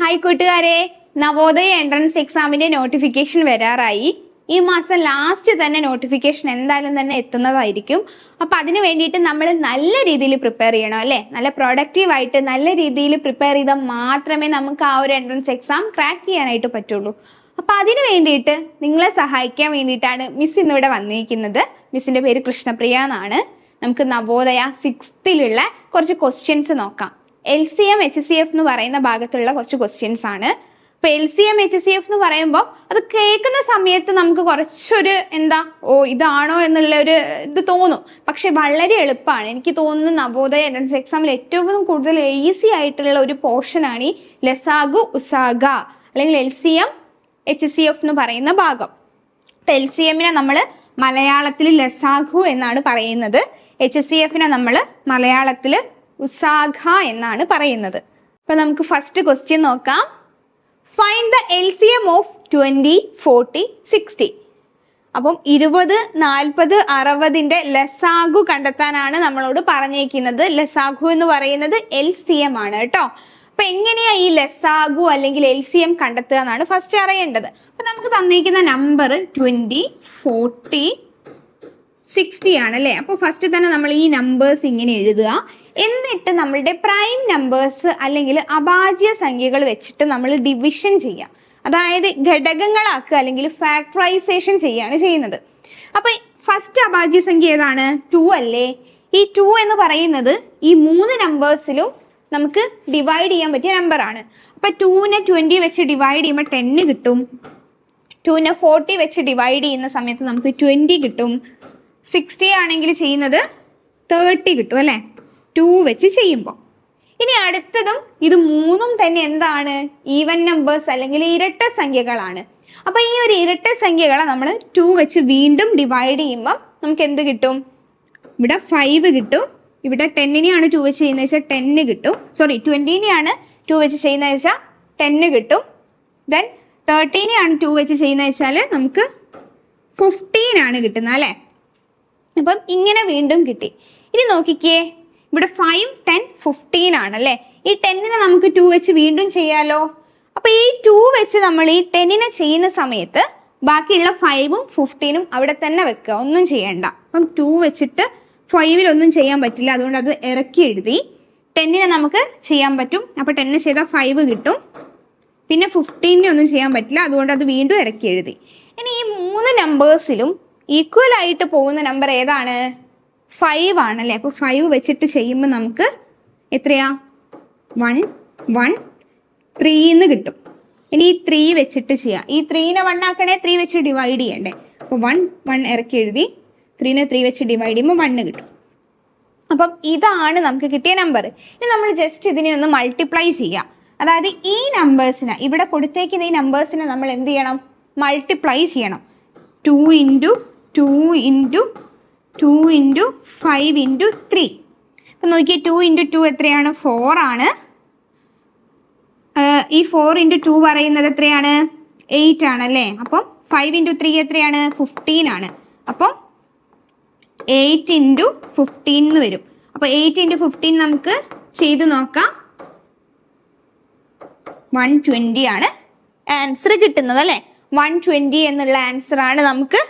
Hi കൂട്ടുകാരെ. Navodaya entrance എക്സാമിന്റെ notification വരാറായി. ഈ മാസം ലാസ്റ്റ് തന്നെ നോട്ടിഫിക്കേഷൻ എന്തായാലും തന്നെ എത്തുന്നതായിരിക്കും. അപ്പൊ അതിന് വേണ്ടിയിട്ട് നമ്മൾ നല്ല രീതിയിൽ പ്രിപ്പയർ ചെയ്യണം അല്ലെ? നല്ല പ്രൊഡക്റ്റീവ് ആയിട്ട് നല്ല രീതിയിൽ പ്രിപ്പയർ ചെയ്താൽ മാത്രമേ നമുക്ക് ആ ഒരു എൻട്രൻസ് എക്സാം ക്രാക്ക് ചെയ്യാനായിട്ട് പറ്റുള്ളൂ. അപ്പൊ അതിന് വേണ്ടിയിട്ട് നിങ്ങളെ സഹായിക്കാൻ വേണ്ടിയിട്ടാണ് മിസ് ഇന്നിവിടെ വന്നിരിക്കുന്നത്. മിസ്സിന്റെ പേര് കൃഷ്ണപ്രിയ എന്നാണ്. നമുക്ക് നവോദയ സിക്സ്ത്തിലുള്ള കുറച്ച് ക്വസ്റ്റ്യൻസ് നോക്കാം. L C M H C F എന്ന് പറയുന്ന ഭാഗത്തുള്ള കുറച്ച് ക്വസ്റ്റ്യൻസ് ആണ്. ഇപ്പൊ L C M H C F എന്ന് പറയുമ്പോൾ അത് കേൾക്കുന്ന സമയത്ത് നമുക്ക് കുറച്ചൊരു എന്താ ഓ ഇതാണോ എന്നുള്ള ഒരു ഇത് തോന്നും. പക്ഷെ വളരെ എളുപ്പമാണ്. എനിക്ക് തോന്നുന്നു നവോദയ എൻട്രൻസ് എക്സാമിൽ ഏറ്റവും കൂടുതൽ ഈസി ആയിട്ടുള്ള ഒരു പോർഷനാണ് ഈ ലസാഗു ഉസാഗ അല്ലെങ്കിൽ L C M H C F എന്ന് പറയുന്ന ഭാഗം. ഇപ്പൊ എൽ സി എമ്മിനെ നമ്മൾ മലയാളത്തിൽ ലെസാഗു എന്നാണ് പറയുന്നത്. എച്ച് സി എഫിനെ നമ്മൾ മലയാളത്തിൽ ഉസാഖ എന്നാണ് പറയുന്നത്. അപ്പൊ നമുക്ക് ഫസ്റ്റ് ക്വസ്റ്റ്യൻ നോക്കാം. Find the L C M of twenty forty sixty അപ്പം ഇരുപത് നാൽപ്പത് അറുപതിന്റെ ലസാഗു കണ്ടെത്താനാണ് നമ്മളോട് പറഞ്ഞേക്കുന്നത്. ലസാഗു എന്ന് പറയുന്നത് എൽ സി എം ആണ് കേട്ടോ. അപ്പൊ എങ്ങനെയാ ഈ ലസാഗു അല്ലെങ്കിൽ എൽ സി എം കണ്ടെത്തുക എന്നാണ് ഫസ്റ്റ് അറിയേണ്ടത്. അപ്പൊ നമുക്ക് തന്നിരിക്കുന്ന നമ്പർ ട്വന്റി ഫോർട്ടി സിക്സ്റ്റി ആണ് അല്ലേ? അപ്പൊ ഫസ്റ്റ് തന്നെ നമ്മൾ ഈ നമ്പേഴ്സ് ഇങ്ങനെ എഴുതുക. എന്നിട്ട് നമ്മളുടെ പ്രൈം നമ്പേഴ്സ് അല്ലെങ്കിൽ അഭാജ്യ സംഖ്യകൾ വെച്ചിട്ട് നമ്മൾ ഡിവിഷൻ ചെയ്യാം. അതായത് ഘടകങ്ങളാക്കുക അല്ലെങ്കിൽ ഫാക്ടറൈസേഷൻ ചെയ്യാണ് ചെയ്യുന്നത്. അപ്പൊ ഫസ്റ്റ് അഭാജ്യ സംഖ്യ ഏതാണ്? ടു അല്ലേ? ഈ ടു എന്ന് പറയുന്നത് ഈ മൂന്ന് നമ്പേഴ്സിലും നമുക്ക് ഡിവൈഡ് ചെയ്യാൻ പറ്റിയ നമ്പർ ആണ്. അപ്പൊ ടൂവിനെ ട്വന്റി വെച്ച് ഡിവൈഡ് ചെയ്യുമ്പോൾ ടെന്ന് കിട്ടും. ടൂവിനെ ഫോർട്ടി വെച്ച് ഡിവൈഡ് ചെയ്യുന്ന സമയത്ത് നമുക്ക് ട്വന്റി കിട്ടും. സിക്സ്റ്റി ആണെങ്കിൽ ചെയ്യുന്നത് തേർട്ടി കിട്ടും അല്ലേ? ടു വെച്ച് ചെയ്യുമ്പോൾ ഇനി അടുത്തതും ഇത് മൂന്നും തന്നെ എന്താണ്? ഈവൻ നമ്പേഴ്സ് അല്ലെങ്കിൽ ഇരട്ട സംഖ്യകളാണ്. അപ്പൊ ഈ ഒരു ഇരട്ട സംഖ്യകളെ നമ്മൾ ടു വെച്ച് വീണ്ടും ഡിവൈഡ് ചെയ്യുമ്പോൾ നമുക്ക് എന്ത് കിട്ടും? ഇവിടെ ഫൈവ് കിട്ടും. ഇവിടെ ടെന്നിനെയാണ് ടു വെച്ച് ചെയ്യുന്നത് വെച്ചാൽ ടെന്ന് കിട്ടും. സോറി ട്വന്റിനെയാണ് ടു വെച്ച് ചെയ്യുന്നത് വെച്ചാൽ ടെന്ന് കിട്ടും. ദെൻ തേർട്ടീനെയാണ് ടു വെച്ച് ചെയ്യുന്നത് വെച്ചാൽ നമുക്ക് ഫിഫ്റ്റീൻ ആണ് കിട്ടുന്നത് അല്ലേ? അപ്പം ഇങ്ങനെ വീണ്ടും കിട്ടി. ഇനി നോക്കിക്കേ. ഇവിടെ ഫൈവ് ടെൻ ഫിഫ്റ്റീൻ ആണ് അല്ലേ? ഈ ടെന്നിനെ നമുക്ക് ടു വെച്ച് വീണ്ടും ചെയ്യാലോ? അപ്പൊ ഈ ടു വെച്ച് നമ്മൾ ഈ ടെന്നിനെ ചെയ്യുന്ന സമയത്ത് ബാക്കിയുള്ള ഫൈവും ഫിഫ്റ്റീനും അവിടെ തന്നെ വെക്കുക. ഒന്നും ചെയ്യണ്ട. അപ്പം ടു വെച്ചിട്ട് ഫൈവിൽ ഒന്നും ചെയ്യാൻ പറ്റില്ല. അതുകൊണ്ട് അത് ഇറക്കി എഴുതി ടെന്നിനെ നമുക്ക് ചെയ്യാൻ പറ്റും. അപ്പൊ ടെന്നിന് ചെയ്താൽ ഫൈവ് കിട്ടും. പിന്നെ ഫിഫ്റ്റീനെ ഒന്നും ചെയ്യാൻ പറ്റില്ല. അതുകൊണ്ട് അത് വീണ്ടും ഇറക്കി എഴുതി. ഇനി ഈ മൂന്ന് നമ്പേഴ്സിലും ഈക്വൽ ആയിട്ട് പോകുന്ന നമ്പർ ഏതാണ്? ഫൈവ് ആണല്ലേ? അപ്പോൾ ഫൈവ് വെച്ചിട്ട് ചെയ്യുമ്പോൾ നമുക്ക് എത്രയാ? വൺ വൺ ത്രീന്ന് കിട്ടും. ഇനി ഈ ത്രീ വെച്ചിട്ട് ചെയ്യാം. ഈ ത്രീനെ വൺ ആക്കണേ ത്രീ വെച്ച് ഡിവൈഡ് ചെയ്യണ്ടേ. അപ്പോൾ വൺ വൺ ഇറക്കി എഴുതി ത്രീനെ ത്രീ വെച്ച് ഡിവൈഡ് ചെയ്യുമ്പോൾ വണ്ണ് കിട്ടും. അപ്പം ഇതാണ് നമുക്ക് കിട്ടിയ നമ്പർ ഇനി നമ്മൾ ജസ്റ്റ് ഇതിനെ ഒന്ന് മൾട്ടിപ്ലൈ ചെയ്യാം. അതായത് ഈ നമ്പേഴ്സിനെ ഇവിടെ കൊടുത്തേക്കുന്ന ഈ നമ്പേഴ്സിനെ നമ്മൾ എന്ത് ചെയ്യണം? മൾട്ടിപ്ലൈ ചെയ്യണം. Two into two into two into five into three അപ്പം നോക്കിയേ ടു ഇന്റു ടു എത്രയാണ്? ഫോർ ആണ്. ഈ ഫോർ ഇന്റു ടു പറയുന്നത് എത്രയാണ്? എയ്റ്റ് ആണ് അല്ലേ? അപ്പം ഫൈവ് ഇന്റു ത്രീ എത്രയാണ്? ഫിഫ്റ്റീൻ ആണ്. അപ്പം എയ്റ്റ് ഇന്റു ഫിഫ്റ്റീൻ എന്ന് വരും. അപ്പോൾ എയ്റ്റ് ഇന്റു ഫിഫ്റ്റീൻ നമുക്ക് ചെയ്ത് നോക്കാം. വൺ ട്വന്റി ആണ് ആൻസർ കിട്ടുന്നത് അല്ലേ? വൺ ട്വന്റി എന്നുള്ള ആൻസർ ആണ് നമുക്ക്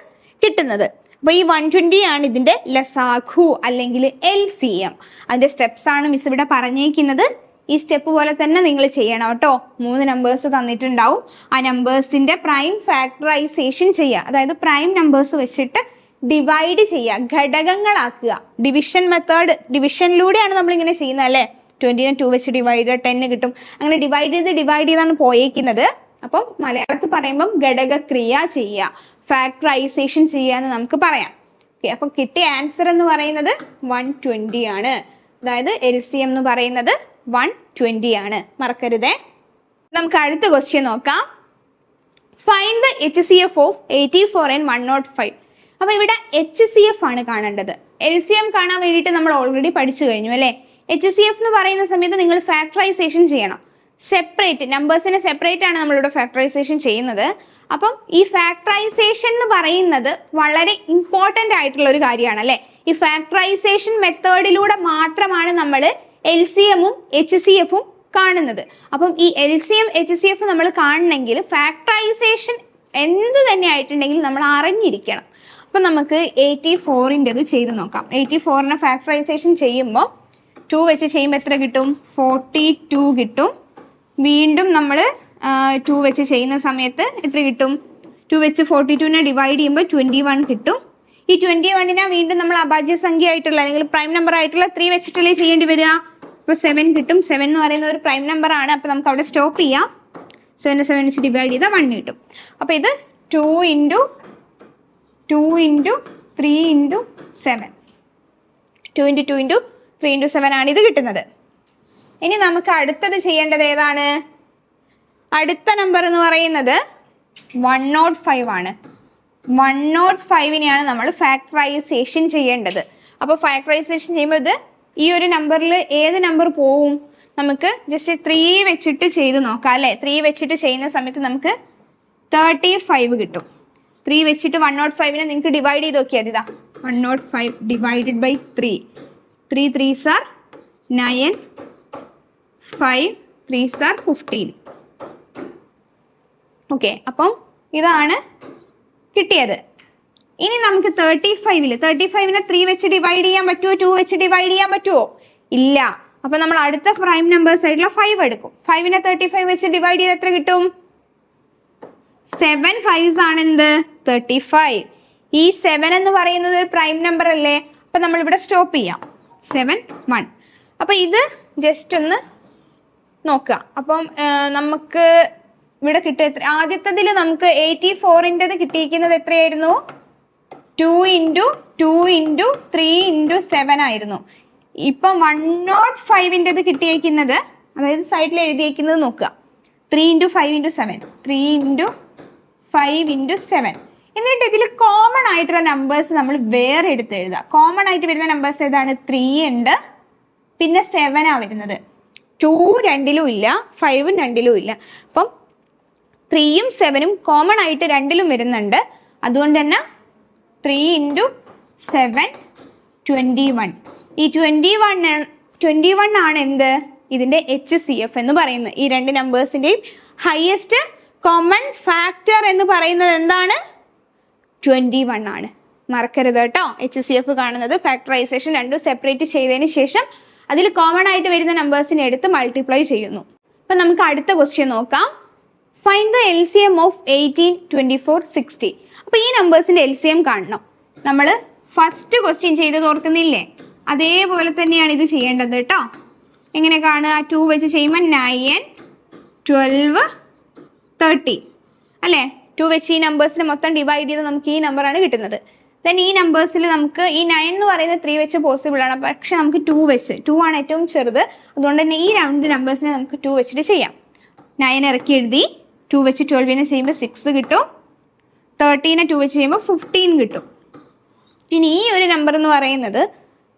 കിട്ടുന്നത്. അപ്പോൾ ഈ വൺ ട്വന്റി ആണ് ഇതിന്റെ ലസാഖു അല്ലെങ്കിൽ എൽ സി എം. അതിന്റെ സ്റ്റെപ്സ് ആണ് മിസ് ഇവിടെ പറഞ്ഞേക്കുന്നത്. ഈ സ്റ്റെപ്പ് പോലെ തന്നെ നിങ്ങൾ ചെയ്യണം കേട്ടോ. മൂന്ന് നമ്പേഴ്സ് തന്നിട്ടുണ്ടാവും. ആ നമ്പേഴ്സിന്റെ പ്രൈം ഫാക്ടറൈസേഷൻ ചെയ്യുക. അതായത് പ്രൈം നമ്പേഴ്സ് വെച്ചിട്ട് ഡിവൈഡ് ചെയ്യുക. ഘടകങ്ങളാക്കുക. ഡിവിഷൻ മെത്തേഡ് ഡിവിഷനിലൂടെയാണ് നമ്മൾ ഇങ്ങനെ ചെയ്യുന്നത് അല്ലേ? ട്വന്റിനെ ടു വെച്ച് ഡിവൈഡ് ടെന്ന് കിട്ടും. അങ്ങനെ ഡിവൈഡ് ചെയ്ത് ഡിവൈഡ് ചെയ്താണ് പോയേക്കുന്നത്. അപ്പം മലയാളത്തിൽ പറയുമ്പം ഘടകക്രിയ ചെയ്യുക. ഫാക്ടറൈസേഷൻ ചെയ്യാന്ന് നമുക്ക് പറയാം. ഓക്കെ അപ്പം കിട്ടിയ ആൻസർ എന്ന് പറയുന്നത് വൺ ട്വന്റി ആണ്. അതായത് എൽ സി എം എന്ന് പറയുന്നത് വൺ ട്വന്റി ആണ്. മറക്കരുതേ. നമുക്ക് അടുത്ത ക്വസ്റ്റ്യൻ നോക്കാം. Find the H C F of eighty four and one not five അപ്പൊ ഇവിടെ എച്ച് സി എഫ് ആണ് കാണേണ്ടത്. എൽ സി എം കാണാൻ വേണ്ടിയിട്ട് നമ്മൾ ഓൾറെഡി പഠിച്ചു കഴിഞ്ഞു അല്ലേ? എച്ച് സി എഫ് എന്ന് പറയുന്ന സമയത്ത് നിങ്ങൾ ഫാക്ടറൈസേഷൻ ചെയ്യണം. സെപ്പറേറ്റ് നമ്പേഴ്സിനെ സെപ്പറേറ്റ് ആണ് നമ്മളിവിടെ ഫാക്ടറൈസേഷൻ ചെയ്യുന്നത്. അപ്പം ഈ ഫാക്ടറൈസേഷൻ എന്ന് പറയുന്നത് വളരെ ഇമ്പോർട്ടന്റ് ആയിട്ടുള്ള ഒരു കാര്യമാണ് അല്ലേ ഈ ഫാക്ടറൈസേഷൻ മെത്തേഡിലൂടെ മാത്രമാണ് നമ്മൾ എൽ സി എമ്മും എച്ച് സി എഫും കാണുന്നത്. അപ്പം ഈ L C M H C F നമ്മൾ കാണണമെങ്കിൽ ഫാക്ടറൈസേഷൻ എന്ത് തന്നെ ആയിട്ടുണ്ടെങ്കിലും നമ്മൾ അറിഞ്ഞിരിക്കണം. അപ്പം നമുക്ക് എയ്റ്റി ഫോറിന്റെത് ചെയ്ത് നോക്കാം. എയ്റ്റി ഫോറിനെ ഫാക്ടറൈസേഷൻ ചെയ്യുമ്പോൾ ടു വെച്ച് ചെയ്യുമ്പോൾ എത്ര കിട്ടും? ഫോർട്ടി ടു കിട്ടും. വീണ്ടും നമ്മൾ ടു വെച്ച് ചെയ്യുന്ന സമയത്ത് എത്ര കിട്ടും? ടു വെച്ച് ഫോർട്ടി ടുവിനെ ഡിവൈഡ് ചെയ്യുമ്പോൾ ട്വന്റി വൺ കിട്ടും. ഈ ട്വന്റി വണ്ണിനെ വീണ്ടും നമ്മൾ അഭാജ്യ സംഖ്യ ആയിട്ടുള്ള അല്ലെങ്കിൽ പ്രൈം നമ്പർ ആയിട്ടുള്ള ത്രീ വെച്ചിട്ടല്ലേ ചെയ്യേണ്ടി വരിക? അപ്പോൾ സെവൻ കിട്ടും. സെവൻ എന്ന് പറയുന്ന ഒരു പ്രൈം നമ്പർ ആണ്. അപ്പോൾ നമുക്ക് അവിടെ സ്റ്റോപ്പ് ചെയ്യാം. സെവൻ സെവൻ വെച്ച് ഡിവൈഡ് ചെയ്താൽ വൺ കിട്ടും. അപ്പോൾ ഇത് two into two into three into seven two into two into three into seven ആണ് ഇത് കിട്ടുന്നത്. ഇനി നമുക്ക് അടുത്തത് ചെയ്യേണ്ടത് ഏതാണ്? അടുത്ത നമ്പർ എന്ന് പറയുന്നത് വൺ നോട്ട് ഫൈവ് ആണ്. വൺ നോട്ട് ഫൈവിനെയാണ് നമ്മൾ ഫാക്ടറൈസേഷൻ ചെയ്യേണ്ടത്. അപ്പോൾ ഫാക്ടറൈസേഷൻ ചെയ്യുമ്പോൾ ഇത് ഈ ഒരു നമ്പറിൽ ഏത് നമ്പർ പോവും? നമുക്ക് ജസ്റ്റ് ത്രീ വെച്ചിട്ട് ചെയ്ത് നോക്കാം അല്ലേ? ത്രീ വെച്ചിട്ട് ചെയ്യുന്ന സമയത്ത് നമുക്ക് തേർട്ടി ഫൈവ് കിട്ടും. ത്രീ വെച്ചിട്ട് വൺ നോട്ട് ഫൈവിനെ നിങ്ങൾക്ക് ഡിവൈഡ് ചെയ്ത് നോക്കിയാൽ ഇതാ one nought five divided by three three three sir nine five three sir fifteen okay അപ്പം ഇതാണ് കിട്ടിയത്. ഇനി നമുക്ക് തേർട്ടി ഫൈവിൽ തേർട്ടി ഫൈവിനെ ത്രീ വെച്ച് ഡിവൈഡ് ചെയ്യാൻ പറ്റുമോ ടു വെച്ച് ഡിവൈഡ് ചെയ്യാൻ പറ്റുമോ ഇല്ല. അപ്പൊ നമ്മൾ അടുത്ത പ്രൈം നമ്പേഴ്സ് ആയിട്ടുള്ള ഫൈവ് എടുക്കും. ഫൈവിനെ തേർട്ടി ഫൈവ് വെച്ച് ഡിവൈഡ് ചെയ്ത് എത്ര കിട്ടും? സെവൻ ഫൈവ്സ് ആണ് എന്ത്? തേർട്ടി ഫൈവ് ഈ സെവൻ എന്ന് പറയുന്നത് ഒരു പ്രൈം നമ്പർ അല്ലേ? അപ്പൊ നമ്മൾ ഇവിടെ സ്റ്റോപ്പ് ചെയ്യാം. സെവൻ വൺ അപ്പൊ ഇത് ജസ്റ്റ് ഒന്ന് നോക്കുക. അപ്പം നമുക്ക് ഇവിടെ എത്ര? ആദ്യത്തതിൽ നമുക്ക് എയ്റ്റി ഫോറിന്റെത് കിട്ടിയിരിക്കുന്നത് എത്രയായിരുന്നു? Two into two into three into seven ആയിരുന്നു. ഇപ്പം വൺ നോട്ട് ഫൈവിന്റെത് കിട്ടിയേക്കുന്നത് അതായത് സൈഡിൽ എഴുതിയിരിക്കുന്നത് നോക്കുക. Three into five into seven three into five into seven എന്നിട്ട് ഇതിൽ കോമൺ ആയിട്ടുള്ള നമ്പേഴ്സ് നമ്മൾ വേറെ എടുത്ത് എഴുതുക കോമൺ ആയിട്ട് വരുന്ന നമ്പേഴ്സ് ഏതാണ്? ത്രീ ഉണ്ട്. പിന്നെ സെവൻ ആ വരുന്നത്. ടു രണ്ടിലും ഇല്ല ഫൈവും രണ്ടിലും ഇല്ല. അപ്പം ത്രീയും സെവനും കോമൺ ആയിട്ട് രണ്ടിലും വരുന്നുണ്ട്. അതുകൊണ്ട് തന്നെ three into seven twenty one ഈ ട്വന്റി വൺ ട്വന്റി വൺ ആണ് എന്ത്? ഇതിന്റെ എച്ച് സി എഫ് എന്ന് പറയുന്നത്. ഈ രണ്ട് നമ്പേഴ്സിന്റെയും ഹയസ്റ്റ് കോമൺ ഫാക്ടർ എന്ന് പറയുന്നത് എന്താണ്? ട്വന്റി വൺ ആണ്. മറക്കരുത് കേട്ടോ. എച്ച് സി എഫ് കാണുന്നത് ഫാക്ടറൈസേഷൻ രണ്ടും സെപ്പറേറ്റ് ചെയ്തതിന് ശേഷം അതിൽ കോമൺ ആയിട്ട് വരുന്ന നമ്പേഴ്സിനെ എടുത്ത് മൾട്ടിപ്ലൈ ചെയ്യുന്നു. അപ്പം നമുക്ക് അടുത്ത ക്വസ്റ്റ്യൻ നോക്കാം. Find the L C M of eighteen twenty four sixty അപ്പോൾ ഈ നമ്പേഴ്സിന്റെ എൽ സി എം കാണണം. നമ്മൾ ഫസ്റ്റ് ക്വസ്റ്റ്യൻ ചെയ്തത് ഓർക്കുന്നില്ലേ? അതേപോലെ തന്നെയാണ് ഇത് ചെയ്യേണ്ടത് കേട്ടോ എങ്ങനെ കാണുക? ടു വെച്ച് ചെയ്യുമ്പോൾ നയൻ ട്വൽവ് തേർട്ടി അല്ലേ? ടു വെച്ച് ഈ നമ്പേഴ്സിനെ മൊത്തം ഡിവൈഡ് ചെയ്ത് നമുക്ക് ഈ നമ്പറാണ് കിട്ടുന്നത്. ദെൻ ഈ നമ്പേഴ്സിൽ നമുക്ക് ഈ നയൻ എന്ന് പറയുന്നത് ത്രീ വെച്ച് പോസിബിൾ ആണ്. പക്ഷെ നമുക്ക് ടു വെച്ച്. ടു ആണ് ഏറ്റവും ചെറുത്. അതുകൊണ്ട് തന്നെ ഈ രണ്ട് നമ്പേഴ്സിനെ നമുക്ക് ടു വെച്ചിട്ട് ചെയ്യാം. നയൻ ഇറക്കി എഴുതി. ടു വെച്ച് ട്വൽവിനെ ചെയ്യുമ്പോൾ സിക്സ് കിട്ടും. തേർട്ടീനെ ടു വെച്ച് ചെയ്യുമ്പോൾ ഫിഫ്റ്റീൻ കിട്ടും. ഇനി ഈ ഒരു നമ്പർ എന്ന് പറയുന്നത്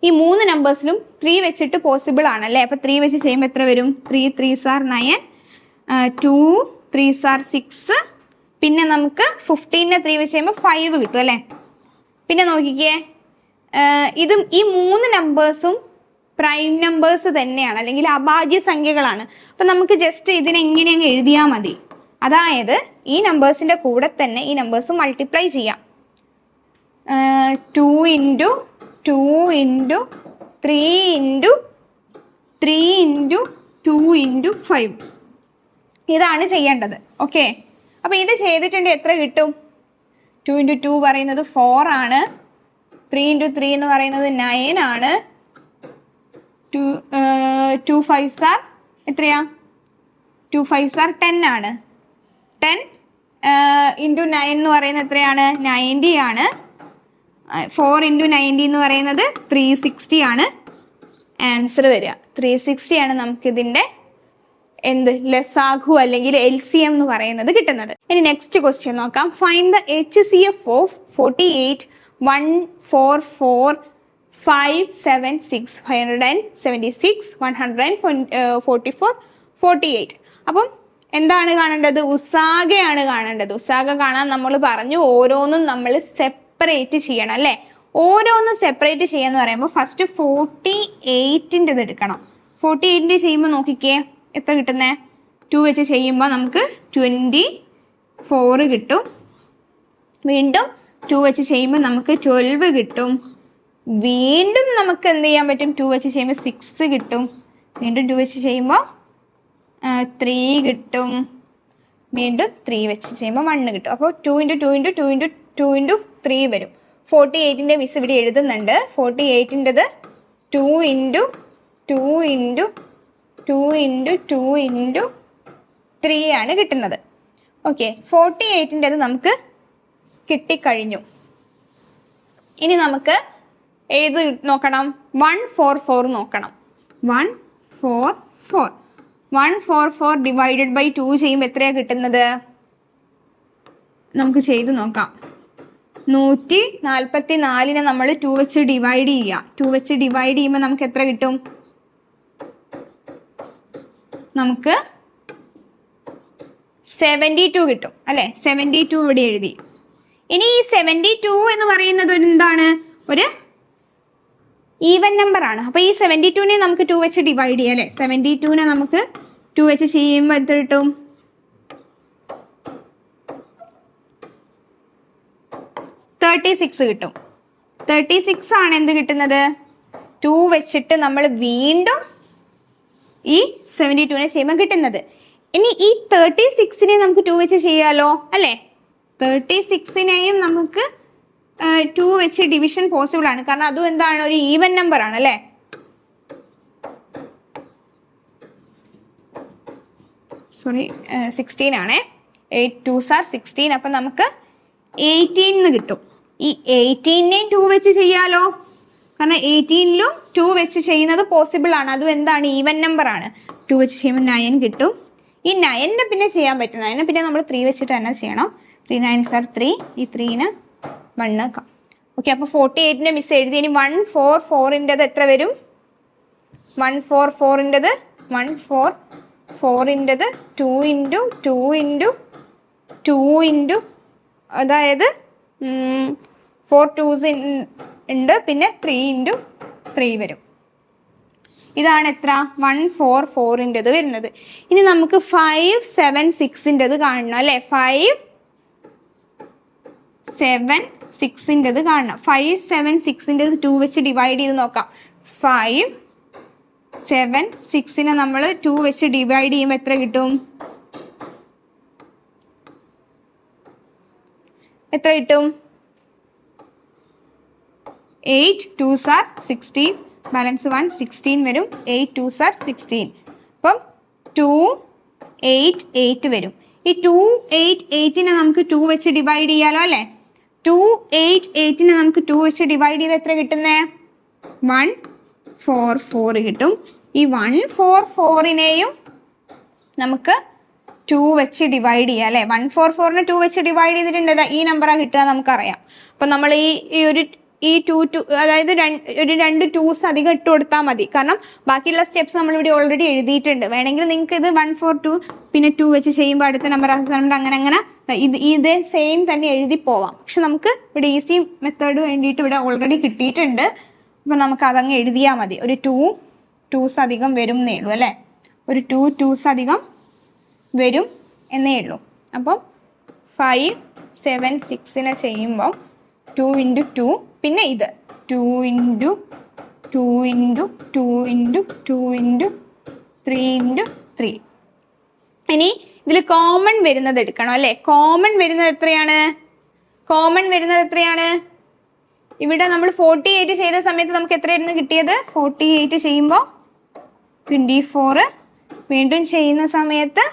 ഈ മൂന്ന് നമ്പേഴ്സിലും ത്രീ വെച്ചിട്ട് പോസിബിൾ ആണ് അല്ലേ? അപ്പോൾ ത്രീ വെച്ച് ചെയ്യുമ്പോൾ എത്ര വരും? Three three sir nine two three sir six പിന്നെ നമുക്ക് ഫിഫ്റ്റീനെ ത്രീ വെച്ച് ചെയ്യുമ്പോൾ ഫൈവ് കിട്ടും അല്ലേ? പിന്നെ നോക്കിക്കേ ഇതും ഈ മൂന്ന് നമ്പേഴ്സും പ്രൈം നമ്പേഴ്സ് തന്നെയാണ് അല്ലെങ്കിൽ അഭാജ്യ സംഖ്യകളാണ്. അപ്പം നമുക്ക് ജസ്റ്റ് ഇതിനെങ്ങനെ അങ്ങ് എഴുതിയാൽ മതി. അതായത് ഈ നമ്പേഴ്സിന്റെ കൂടെ തന്നെ ഈ നമ്പേഴ്സ് മൾട്ടിപ്ലൈ ചെയ്യാം. Two into two into three into three into two into five ഇതാണ് ചെയ്യേണ്ടത്. ഓക്കെ അപ്പോൾ ഇത് ചെയ്തിട്ടുണ്ടെങ്കിൽ എത്ര കിട്ടും? ടു ഇന്റു ടു പറയുന്നത് ഫോർ ആണ്. ത്രീ ഇന്റു ത്രീ എന്ന് പറയുന്നത് നയൻ ആണ്. ടു ടു ഫൈവ് സാർ എത്രയാ? ടു ഫൈവ് സാർ ടെൻ ആണ്. ടെൻ ഇന്റു നയൻ എന്ന് പറയുന്നത് എത്രയാണ്? നയന്റി ആണ്. ഫോർ ഇന്റു നയന്റി എന്ന് പറയുന്നത് ത്രീ സിക്സ്റ്റി ആണ്. ആൻസർ വരിക. ത്രീ സിക്സ്റ്റി ആണ് നമുക്കിതിന്റെ എന്ത്? ലസാഘു അല്ലെങ്കിൽ എൽ സി എം എന്ന് പറയുന്നത് കിട്ടുന്നത്. ഇനി നെക്സ്റ്റ് ക്വസ്റ്റ്യൻ നോക്കാം. Find the H C F of forty eight one four four five seven six five hundred and seventy six one hundred and forty four forty eight അപ്പം എന്താണ് കാണേണ്ടത്? ഉസാഗയാണ് കാണേണ്ടത്. ഉസാഗ കാണാൻ നമ്മൾ പറഞ്ഞു ഓരോന്നും നമ്മൾ സെപ്പറേറ്റ് ചെയ്യണം അല്ലേ? ഓരോന്നും സെപ്പറേറ്റ് ചെയ്യാന്ന് പറയുമ്പോൾ ഫസ്റ്റ് ഫോർട്ടി എയ്റ്റിന്റെത് എടുക്കണം. ഫോർട്ടി എയ്റ്റിന്റെ ചെയ്യുമ്പോൾ നോക്കിക്കേ എത്ര കിട്ടുന്നേ? ടു വെച്ച് ചെയ്യുമ്പോൾ നമുക്ക് ട്വന്റി ഫോറ് കിട്ടും. വീണ്ടും ടു വെച്ച് ചെയ്യുമ്പോൾ നമുക്ക് ട്വൽവ് കിട്ടും. വീണ്ടും നമുക്ക് എന്ത് ചെയ്യാൻ പറ്റും? ടു വെച്ച് ചെയ്യുമ്പോൾ സിക്സ് കിട്ടും. വീണ്ടും ടു വെച്ച് ചെയ്യുമ്പോൾ ത്രീ കിട്ടും. വീണ്ടും ത്രീ വെച്ച് ചെയ്യുമ്പോൾ വണ്ണ് കിട്ടും. അപ്പോൾ two into two into two into two into three വരും. ഫോർട്ടി എയ്റ്റിന്റെ മിസ് ഇവിടെ എഴുതുന്നുണ്ട്. Forty എയ്റ്റിന്റെത് two into two into two into two into three ആണ് കിട്ടുന്നത്. ഓക്കെ ഫോർട്ടി എയ്റ്റിന്റെത് നമുക്ക് കിട്ടിക്കഴിഞ്ഞു. ഇനി നമുക്ക് ഏത് നോക്കണം? വൺ ഫോർ ഫോർ നോക്കണം. One four four one four four divided by two ചെയ്യുമ്പോൾ എത്രയാണ് കിട്ടുന്നത്? നമുക്ക് ചെയ്ത് നോക്കാം. നൂറ്റി നാൽപ്പത്തി നാലിനെ നമ്മൾ ടു വെച്ച് ഡിവൈഡ് ചെയ്യാം. ടു വെച്ച് ഡിവൈഡ് ചെയ്യുമ്പോൾ നമുക്ക് എത്ര കിട്ടും? നമുക്ക് സെവന്റി ടു കിട്ടും. അല്ലെ? സെവന്റി ടു ഇവിടെ എഴുതി. ഇനി ഈ സെവന്റി ടു എന്ന് പറയുന്നത് എന്താണ്? ഒരു ഈവൻ നമ്പർ ആണ്. അപ്പൊ ഈ സെവന്റി ടുവിനെ നമുക്ക് ടു വെച്ച് ഡിവൈഡ് ചെയ്യാം അല്ലേ? സെവന്റി ടുവിനെ നമുക്ക് ടു വെച്ച് ചെയ്യുമ്പോൾ എത്ര കിട്ടും തേർട്ടി സിക്സ് കിട്ടും. തേർട്ടി സിക്സ് ആണ് എന്ത് കിട്ടുന്നത്? ടു വെച്ചിട്ട് നമ്മൾ വീണ്ടും ഈ സെവന്റി ടുവിനെ ചെയ്യുമ്പോൾ കിട്ടുന്നത്. ഇനി ഈ തേർട്ടി സിക്സിനെ നമുക്ക് ടു വെച്ച് ചെയ്യാലോ? അല്ലേ? തേർട്ടി സിക്സിനെയും നമുക്ക് ടു വെച്ച് ഡിവിഷൻ പോസിബിൾ ആണ്. കാരണം അതും എന്താണ്? ഒരു ഈവൻ നമ്പർ ആണ് അല്ലേ? സോറി സിക്സ്റ്റീൻ ആണേ. എയ്റ്റ് ടു സാർ സിക്സ്റ്റീൻ അപ്പം നമുക്ക് എയ്റ്റീൻ എന്ന് കിട്ടും. ഈ എയ്റ്റീനെയും ടു വെച്ച് ചെയ്യാലോ? കാരണം എയ്റ്റീനിലും ടു വെച്ച് ചെയ്യുന്നത് പോസിബിൾ ആണ്. അതും എന്താണ്? ഈവൻ നമ്പർ ആണ്. ടു വെച്ച് ചെയ്യുമ്പോൾ നയൻ കിട്ടും. ഈ നയനെ പിന്നെ ചെയ്യാൻ പറ്റും. നയനെ പിന്നെ നമ്മൾ ത്രീ വെച്ചിട്ട് തന്നെ ചെയ്യണം. ത്രീ നയൻ സാർ ത്രീ ഈ ത്രീന് വണ്ണ് ഓക്കെ അപ്പോൾ ഫോർട്ടി എയ്റ്റിന്റെ മിസ് എഴുതി ഇനി വൺ ഫോർ ഫോറിന്റെത് എത്ര വരും? വൺ ഫോർ ഫോറിന്റെത് one four ഫോറിന്റെത് two into two into two into അതായത് ഫോർ ടൂസ് ഉണ്ട് പിന്നെ ത്രീ ഇന്റു ത്രീ വരും. ഇതാണ് എത്ര? വൺ ഫോർ ഫോറിന്റെത് വരുന്നത്. ഇനി നമുക്ക് ഫൈവ് സെവൻ സിക്സിന്റെത് കാണണം അല്ലേ? ഫൈവ് സെവൻ സിക്സിന്റെത് കാണണം. ഫൈവ് സെവൻ സിക്സിന്റെത് ടു വെച്ച് ഡിവൈഡ് ചെയ്ത് നോക്കാം. ഫൈവ് സെവൻ സിക്സിനെ നമ്മൾ ടു വെച്ച് ഡിവൈഡ് ചെയ്യുമ്പോൾ എത്ര കിട്ടും? എത്ര കിട്ടും? Eight two sir sixteen balance one sixteen വരും. എയ്റ്റ് ടു സാർ സിക്സ്റ്റീൻ അപ്പം ടു എയ്റ്റ് എയ്റ്റ് വരും. ഈ ടു എയ്റ്റ് എയ്റ്റിനെ നമുക്ക് ടു വെച്ച് ഡിവൈഡ് ചെയ്യാലോ അല്ലേ? ടു എയ്റ്റ് എയ്റ്റിനെ നമുക്ക് ടു വെച്ച് ഡിവൈഡ് ചെയ്ത് എത്ര കിട്ടുന്നേ? വൺ ഫോർ ഫോർ കിട്ടും. ഈ വൺ ഫോർ ഫോറിനെയും നമുക്ക് ടു വെച്ച് ഡിവൈഡ് ചെയ്യാം അല്ലേ? വൺ ഫോർ ഫോറിന് ടു വെച്ച് ഡിവൈഡ് ചെയ്തിട്ടുണ്ട്. ഈ നമ്പറാണ് കിട്ടുക നമുക്കറിയാം. അപ്പം നമ്മൾ ഈ ഈ ഒരു ഈ ടു ടു അതായത് ഒരു രണ്ട് ടൂസ് അധികം ഇട്ട് കൊടുത്താൽ മതി. കാരണം ബാക്കിയുള്ള സ്റ്റെപ്സ് നമ്മൾ ഇവിടെ ഓൾറെഡി എഴുതിയിട്ടുണ്ട്. വേണമെങ്കിൽ നിങ്ങൾക്ക് ഇത് വൺ ഫോർ ടു പിന്നെ ടു വെച്ച് ചെയ്യുമ്പോൾ അടുത്ത നമ്പർ നമ്പർ അങ്ങനെ അങ്ങനെ ഇത് ഇത് സെയിം തന്നെ എഴുതി പോവാം. പക്ഷെ നമുക്ക് ഇവിടെ ഈസി മെത്തേഡ് വേണ്ടിയിട്ട് ഇവിടെ ഓൾറെഡി കിട്ടിയിട്ടുണ്ട്. അപ്പം നമുക്ക് അതങ്ങ് എഴുതിയാൽ മതി. ഒരു ടു ടൂസ് അധികം വരും എന്നേ ഉള്ളൂ അല്ലേ? ഒരു ടു ടൂസ് അധികം വരും എന്നേ ഉള്ളൂ. അപ്പം ഫൈവ് സെവൻ സിക്സിനെ ചെയ്യുമ്പം ടു ഇന്റു ടു പിന്നെ ഇത്. Two into two into two into two into three into three ഇനി ഇതിൽ കോമൺ വരുന്നത് എടുക്കണം അല്ലേ? കോമൺ വരുന്നത് എത്രയാണ്? കോമൺ വരുന്നത് എത്രയാണ്? ഇവിടെ നമ്മൾ ഫോർട്ടി എയ്റ്റ് ചെയ്ത സമയത്ത് നമുക്ക് എത്രയായിരുന്നു കിട്ടിയത്? ഫോർട്ടി എയ്റ്റ് ചെയ്യുമ്പോൾ ട്വന്റി ഫോറ് വീണ്ടും ചെയ്യുന്ന സമയത്ത്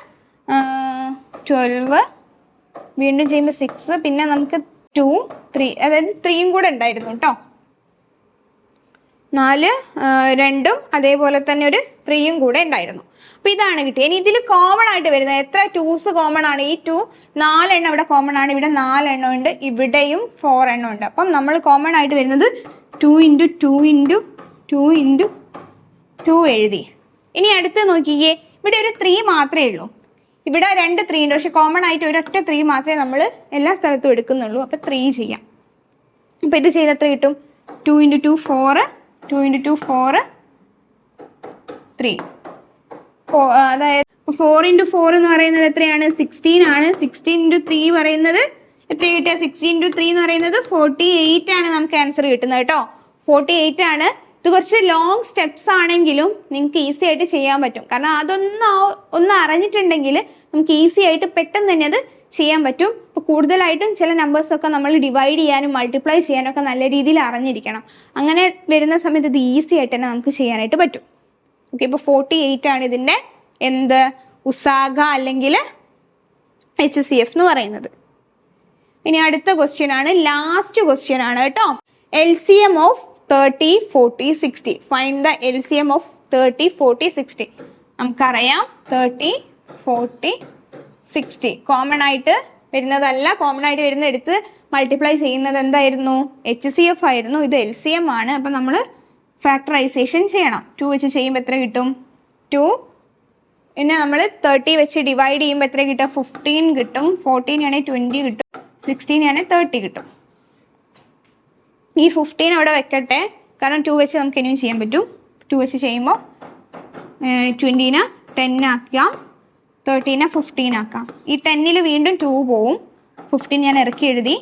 ട്വൽവ് വീണ്ടും ചെയ്യുമ്പോൾ സിക്സ് പിന്നെ നമുക്ക് ടു ത്രീ അതായത് ത്രീയും കൂടെ ഉണ്ടായിരുന്നു കേട്ടോ. നാല് രണ്ടും അതേപോലെ തന്നെ ഒരു ത്രീയും കൂടെ ഉണ്ടായിരുന്നു. അപ്പൊ ഇതാണ് കിട്ടിയത്. ഇനി ഇതിൽ കോമൺ ആയിട്ട് വരുന്നത് എത്ര ടൂസ് കോമൺ ആണ്? ഈ ടു നാലെണ്ണം ഇവിടെ കോമൺ ആണ് ഇവിടെ നാലെണ്ണം ഉണ്ട് ഇവിടെയും ഫോർ എണ്ണം ഉണ്ട്. അപ്പം നമ്മൾ കോമൺ ആയിട്ട് വരുന്നത് two into two into two into two എഴുതി. ഇനി അടുത്ത് നോക്കിയേ ഇവിടെ ഒരു ത്രീ മാത്രമേ ഉള്ളൂ. ഇവിടെ രണ്ട് ത്രീ ഉണ്ട്. പക്ഷെ കോമൺ ആയിട്ട് ഒരൊറ്റ ത്രീ മാത്രമേ നമ്മൾ എല്ലാ സ്ഥലത്തും എടുക്കുന്നുള്ളൂ. അപ്പൊ ത്രീ ചെയ്യാം. അപ്പൊ ഇത് ചെയ്ത് എത്ര കിട്ടും? Two into two four two into two four three four- അതായത് ഫോർ ഇന്റു ഫോർ എന്ന് പറയുന്നത് എത്രയാണ്? സിക്സ്റ്റീൻ ആണ്. സിക്സ്റ്റീൻ ഇന്റു ത്രീ പറയുന്നത് എത്ര കിട്ടിയ സിക്സ്റ്റീൻ ഇന്റു ത്രീ എന്ന് പറയുന്നത് ഫോർട്ടി എയ്റ്റ് ആണ് നമുക്ക് ആൻസർ കിട്ടുന്നത് കേട്ടോ. ഫോർട്ടി എയ്റ്റ് ആണ്. ഇത് കുറച്ച് ലോങ് സ്റ്റെപ്സ് ആണെങ്കിലും നിങ്ങൾക്ക് ഈസി ആയിട്ട് ചെയ്യാൻ പറ്റും. കാരണം അതൊന്ന് ഒന്ന് അറിഞ്ഞിട്ടുണ്ടെങ്കിൽ നമുക്ക് ഈസി ആയിട്ട് പെട്ടെന്ന് തന്നെ അത് ചെയ്യാൻ പറ്റും. അപ്പോൾ കൂടുതലായിട്ടും ചില നമ്പേഴ്സ് ഒക്കെ നമ്മൾ ഡിവൈഡ് ചെയ്യാനും മൾട്ടിപ്ലൈ ചെയ്യാനും ഒക്കെ നല്ല രീതിയിൽ അറിഞ്ഞിരിക്കണം. അങ്ങനെ വരുന്ന സമയത്ത് ഇത് ഈസി ആയിട്ട് തന്നെ നമുക്ക് ചെയ്യാനായിട്ട് പറ്റും. ഓക്കെ ഇപ്പോൾ ഫോർട്ടി എയ്റ്റ് ആണ് ഇതിന്റെ എന്ത്? ഉസാഗ അല്ലെങ്കിൽ എച്ച് സി എഫ് എന്ന് പറയുന്നത്. ഇനി അടുത്ത ക്വസ്റ്റ്യൻ ആണ് ലാസ്റ്റ് ക്വസ്റ്റ്യൻ ആണ് കേട്ടോ. L C M of thirty forty sixty find the L C M of thirty forty sixty നമുക്കറിയാം. തേർട്ടി ഫോർട്ടി സിക്സ്റ്റി കോമൺ ആയിട്ട് വരുന്നതല്ല. കോമൺ ആയിട്ട് വരുന്ന എടുത്ത് മൾട്ടിപ്ലൈ ചെയ്യുന്നത് എന്തായിരുന്നു? എച്ച് സി എഫ് ആയിരുന്നു. ഇത് എൽ സി എം ആണ്. അപ്പം നമ്മൾ ഫാക്ടറൈസേഷൻ ചെയ്യണം. ടു വെച്ച് ചെയ്യുമ്പോൾ എത്ര കിട്ടും? ടു പിന്നെ നമ്മൾ തേർട്ടി വെച്ച് ഡിവൈഡ് ചെയ്യുമ്പോൾ എത്ര കിട്ടും? ഫിഫ്റ്റീൻ കിട്ടും. ഫോർട്ടീൻ ആണെങ്കിൽ ട്വന്റി കിട്ടും. സിക്സ്റ്റീൻ ആണെങ്കിൽ തേർട്ടി കിട്ടും. ഈ ഫിഫ്റ്റീൻ അവിടെ വെക്കട്ടെ. കാരണം ടു വെച്ച് നമുക്ക് ഇനിയും ചെയ്യാൻ പറ്റും. ടു വെച്ച് ചെയ്യുമ്പോൾ ട്വന്റീനെ ടെൻ ആക്കാം തേർട്ടീനെ ഫിഫ്റ്റീൻ ആക്കാം. ഈ ടെന്നിൽ വീണ്ടും ടു പോവും. ഫിഫ്റ്റീൻ ഞാൻ ഇറക്കി എഴുതി.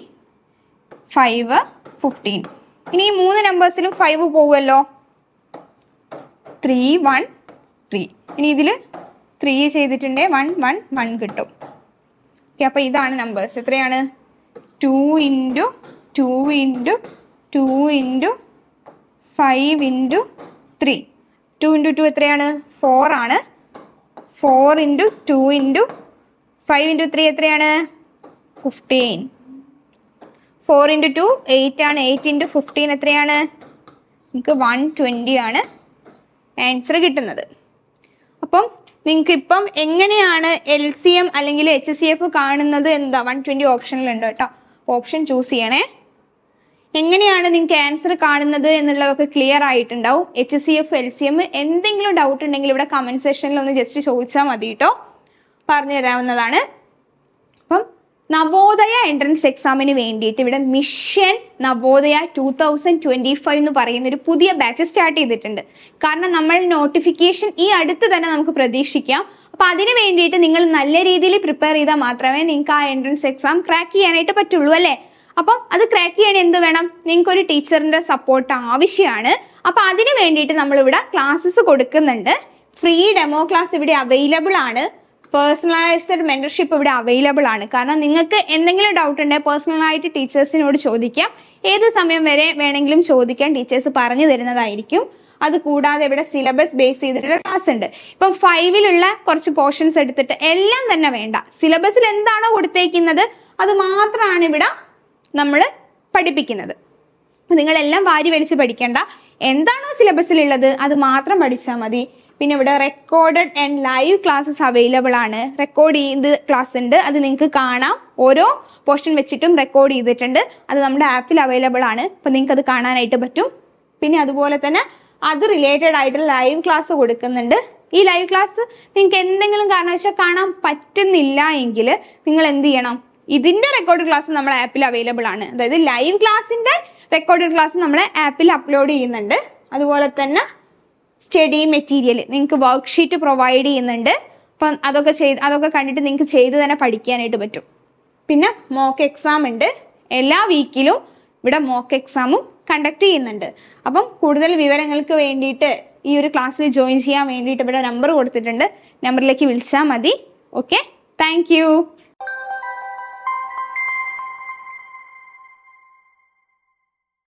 ഫൈവ് ഫിഫ്റ്റീൻ ഇനി ഈ മൂന്ന് നമ്പേഴ്സിലും ഫൈവ് പോവുമല്ലോ? ത്രീ വൺ ത്രീ ഇനി ഇതിൽ ത്രീ ചെയ്തിട്ടുണ്ടേ വൺ വൺ വൺ കിട്ടും. ഓക്കെ അപ്പോൾ ഇതാണ് നമ്പേഴ്സ് എത്രയാണ്? Two into two into two into five into three two into two എത്രയാണ്? ഫോർ ആണ്. Four into two into five into three എത്രയാണ്? Fifteen four into two eight ആണ്. Eight into fifteen എത്രയാണ്? നിങ്ങൾക്ക് വൺ ട്വന്റി ആണ് answer കിട്ടുന്നത്. അപ്പം നിങ്ങൾക്ക് ഇപ്പം എങ്ങനെയാണ് എൽ സി എം അല്ലെങ്കിൽ എച്ച് സി എഫ് കാണുന്നത്? എന്താ? വൺ ട്വന്റി ഓപ്ഷനിലുണ്ട് കേട്ടോ. ഓപ്ഷൻ ചൂസ് ചെയ്യണേ. എങ്ങനെയാണ് നിങ്ങൾക്ക് ആൻസർ കാണുന്നത് എന്നുള്ളതൊക്കെ ക്ലിയർ ആയിട്ടുണ്ടാവും. H C F L C M എന്തെങ്കിലും ഡൗട്ട് ഉണ്ടെങ്കിൽ ഇവിടെ കമന്റ് സെക്ഷനിൽ ഒന്ന് ജസ്റ്റ് ചോദിച്ചാൽ മതി കേട്ടോ പറഞ്ഞു തരാവുന്നതാണ്. അപ്പം നവോദയ എൻട്രൻസ് എക്സാമിന് വേണ്ടിയിട്ട് ഇവിടെ mission Navodaya two thousand twenty five എന്ന് പറയുന്ന ഒരു പുതിയ ബാച്ച് സ്റ്റാർട്ട് ചെയ്തിട്ടുണ്ട്. കാരണം നമ്മൾ നോട്ടിഫിക്കേഷൻ ഈ അടുത്ത് തന്നെ നമുക്ക് പ്രതീക്ഷിക്കാം. അപ്പൊ അതിന് വേണ്ടിയിട്ട് നിങ്ങൾ നല്ല രീതിയിൽ പ്രിപ്പയർ ചെയ്താൽ മാത്രമേ നിങ്ങൾക്ക് ആ എൻട്രൻസ് എക്സാം ക്രാക്ക് ചെയ്യാനായിട്ട് പറ്റുള്ളൂ അല്ലേ? അപ്പം അത് ക്രാക്ക് ചെയ്യാൻ എന്ത് വേണം? നിങ്ങൾക്ക് ഒരു ടീച്ചറിന്റെ സപ്പോർട്ട് ആവശ്യമാണ്. അപ്പൊ അതിന് വേണ്ടിയിട്ട് നമ്മൾ ഇവിടെ ക്ലാസ്സസ് കൊടുക്കുന്നുണ്ട്. ഫ്രീ ഡെമോ ക്ലാസ് ഇവിടെ അവൈലബിൾ ആണ്. പേഴ്സണലൈസ്ഡ് മെന്റർഷിപ്പ് ഇവിടെ അവൈലബിൾ ആണ്. കാരണം നിങ്ങൾക്ക് എന്തെങ്കിലും ഡൗട്ട് ഉണ്ടെങ്കിൽ പേഴ്സണലായിട്ട് ടീച്ചേഴ്സിനോട് ചോദിക്കാം. ഏത് സമയം വരെ വേണമെങ്കിലും ചോദിക്കാൻ ടീച്ചേഴ്സ് പറഞ്ഞു തരുന്നതായിരിക്കും. അത് കൂടാതെ ഇവിടെ സിലബസ് ബേസ് ചെയ്തിട്ടുള്ള ക്ലാസ് ഉണ്ട്. ഇപ്പം ഫൈവിലുള്ള കുറച്ച് പോർഷൻസ് എടുത്തിട്ട് എല്ലാം തന്നെ വേണ്ട. സിലബസിൽ എന്താണോ കൊടുത്തേക്കുന്നത് അത് മാത്രമാണ് ഇവിടെ നമ്മൾ പഠിപ്പിക്കുന്നത്. നിങ്ങളെല്ലാം വാരി വലിച്ച് പഠിക്കേണ്ട. എന്താണോ സിലബസിലുള്ളത് അത് മാത്രം പഠിച്ചാൽ മതി. പിന്നെ ഇവിടെ recorded and live classes available ആണ്. റെക്കോർഡ് ചെയ്ത് ക്ലാസ് ഉണ്ട്. അത് നിങ്ങൾക്ക് കാണാം. ഓരോ പോർഷൻ വെച്ചിട്ടും റെക്കോർഡ് ചെയ്തിട്ടുണ്ട്. അത് നമ്മുടെ ആപ്പിൽ അവൈലബിൾ ആണ്. അപ്പോൾ നിങ്ങൾക്ക് അത് കാണാനായിട്ട് പറ്റും. പിന്നെ അതുപോലെ തന്നെ അത് റിലേറ്റഡ് ആയിട്ടുള്ള ലൈവ് ക്ലാസ് കൊടുക്കുന്നുണ്ട്. ഈ ലൈവ് ക്ലാസ് നിങ്ങൾക്ക് എന്തെങ്കിലും കാരണവശാൽ കാണാൻ പറ്റുന്നില്ല എങ്കിൽ നിങ്ങൾ എന്ത് ചെയ്യണം? ഇതിന്റെ റെക്കോർഡ് ക്ലാസ് നമ്മുടെ ആപ്പിൽ അവൈലബിൾ ആണ്. അതായത് ലൈവ് ക്ലാസ്സിന്റെ റെക്കോർഡ് ക്ലാസ് നമ്മളെ ആപ്പിൽ അപ്ലോഡ് ചെയ്യുന്നുണ്ട്. അതുപോലെ തന്നെ സ്റ്റഡി മെറ്റീരിയൽ നിങ്ങൾക്ക് വർക്ക്ഷീറ്റ് പ്രൊവൈഡ് ചെയ്യുന്നുണ്ട്. അപ്പം അതൊക്കെ ചെയ്ത് അതൊക്കെ കണ്ടിട്ട് നിങ്ങൾക്ക് ചെയ്ത് തന്നെ പഠിക്കാനായിട്ട് പറ്റും. പിന്നെ മോക്ക് എക്സാം ഉണ്ട്. എല്ലാ വീക്കിലും ഇവിടെ മോക്ക് എക്സാമും കണ്ടക്ട് ചെയ്യുന്നുണ്ട്. അപ്പം കൂടുതൽ വിവരങ്ങൾക്ക് വേണ്ടിയിട്ട് ഈ ഒരു ക്ലാസ്സിൽ ജോയിൻ ചെയ്യാൻ വേണ്ടിയിട്ട് ഇവിടെ നമ്പർ കൊടുത്തിട്ടുണ്ട്. നമ്പറിലേക്ക് വിളിച്ചാൽ മതി. Okay thank